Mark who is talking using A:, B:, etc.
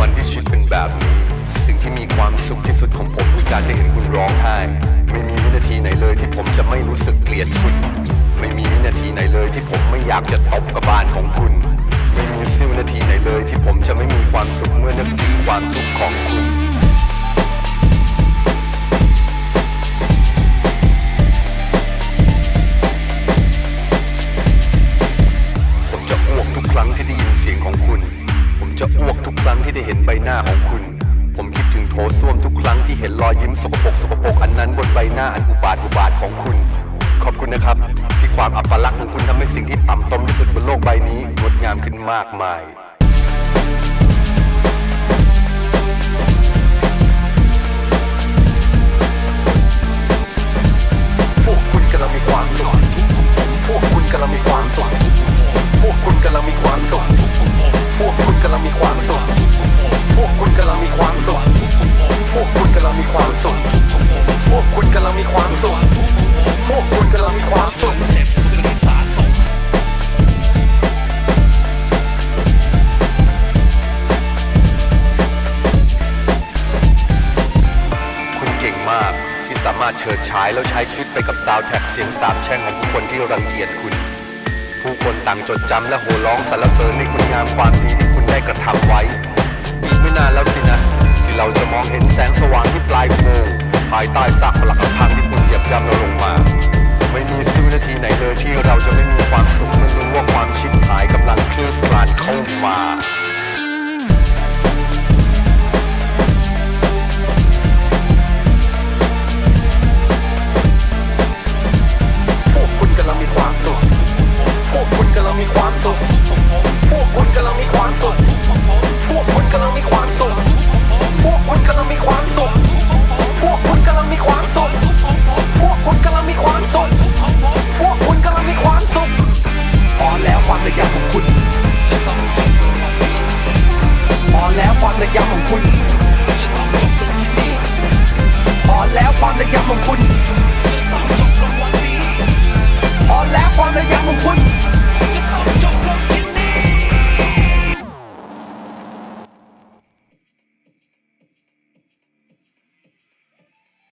A: วันที่ชีวิตเป็นแบบนี้ สิ่งที่มีความสุขที่สุดของผมคือการได้เห็นคุณร้องไห้ ไม่มีวินาทีไหนเลยที่ผมจะไม่รู้สึกเกลียดคุณ ไม่มีวินาทีไหนเลยที่ผมไม่อยากจะตบกระบาลของคุณ ไม่มีสี้ยวนาทีไหนเลยที่ผมจะไม่มีความสุขเมื่อนึกถึงความทุกข์ของคุณผมจะอ้วกทุกครั้งที่ได้ยินเสียงของคุณ ผมจะอ้วกทุกครั้งที่ได้เห็นใบหน้าของคุณ ผมคิดถึงโถส้วมทุกครั้งที่เห็นรอยยิ้มสกปรกสกปรกอันนั้นบนใบหน้าอันอุบาทอุบาทของคุณ ขอบคุณนะครับ ที่ความอัปลักษณ์ของคุณทำให้สิ่งที่ต่ำตมที่สุดบนโลกใบนี้งดงามขึ้นมากมายพวกคุณกำลังมีความสุขพวกคุณกำลังมีความสุขพวกคุณกำลังมีความ มาก ที่สามารถเฉิดฉายแล้วใช้ชีวิตไปกับซาวแท็กเสียงสาบแช่งของผู้คนที่รังเกียจคุณ ผู้คนต่างจดจำและโห่ร้องสรรเสริญในคุณงามความดีที่คุณได้กระทำไว้อีกไม่นานแล้วสินะ ที่เราจะมองเห็นแสงสว่างที่ปลายอุโมงค์ภายใต้ซากปลักหักพังที่คุณเหยียบย่ำเราลงมา ไม่มีซิวนาทีไหนเลยที่เราจะไม่มีความสุขเมื่อรู้ว่าความชิบหายกำลังคลืบคลานเข้ามา